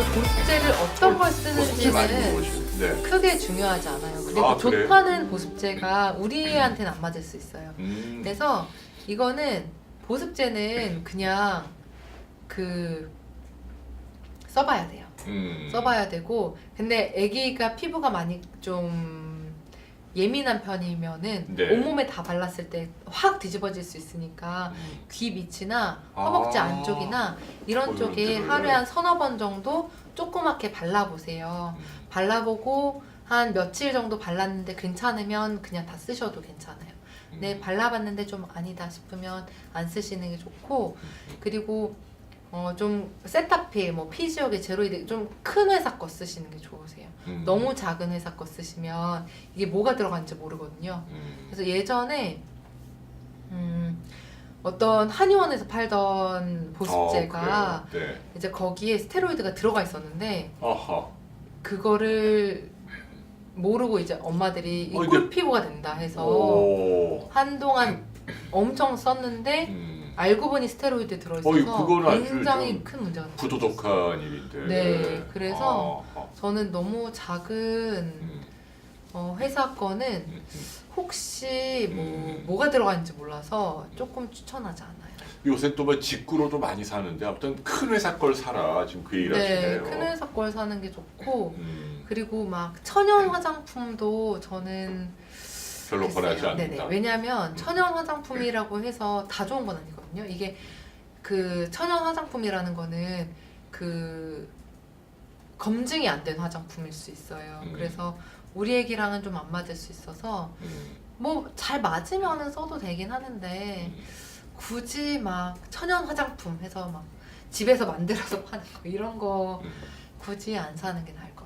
그 보습제를 어떤 걸 쓰는지는 네. 크게 중요하지 않아요. 그 그래요? 좋다는 보습제가 우리한테는 안 맞을 수 있어요. 음. 그래서 이거는 보습제는 그냥 그 써봐야 돼요. 음. 써봐야 되고 근데 아기가 피부가 많이 좀 예민한 편이면은 네. 온몸에 다 발랐을 때 확 뒤집어질 수 있으니까 음. 귀 밑이나 허벅지 아. 안쪽이나 이런 어, 쪽에. 하루에 한 서너 번 정도 조그맣게 발라보세요. 음. 발라보고 한 며칠 정도 발랐는데 괜찮으면 그냥 다 쓰셔도 괜찮아요. 네, 음. 발라봤는데 좀 아니다 싶으면 안 쓰시는 게 좋고 그리고 어, 좀 세타필, 뭐 피지오게 제로이드 좀 큰 회사 거 쓰시는 게 좋으세요. 음. 너무 작은 회사 거 쓰시면 이게 뭐가 들어간지 모르거든요. 음. 그래서 예전에 음, 어떤 한의원에서 팔던 보습제가 어, 그래요? 네. 이제 거기에 스테로이드가 들어가 있었는데 아하. 그거를 모르고 이제 엄마들이 이 어, 이게- 꿀피부가 된다 해서 오. 한동안 엄청 썼는데 음. 알고 보니 스테로이드 어, 들어있어서 그거는 아주 굉장히 좀 큰 문제가 됐어요. 부도덕한 일인데. 네, 그래서 아하. 저는 너무 작은 음. 어, 회사 거는 음. 혹시 뭐 음. 뭐가 들어간지 몰라서 조금 추천하지 않아요. 요새 또 뭐 직구로도 많이 사는데 아무튼 큰 회사 걸 사라 지금 그 얘기를 네, 하시네요. 큰 회사 걸 사는 게 좋고 음. 그리고 막 천연 화장품도 저는 별로 권하지. 않는다. 네네. 왜냐하면 천연 화장품이라고 해서 다 좋은 건 아니거든요. 이게 그 천연 화장품이라는 거는 그 검증이 안 된 화장품일 수 있어요. 음. 그래서 우리 애기랑은 좀 안 맞을 수 있어서 음. 뭐 잘 맞으면은 써도 되긴 하는데 굳이 막 천연 화장품 해서 막 집에서 만들어서 파는 거 이런 거 음. 굳이 안 사는 게 나을 것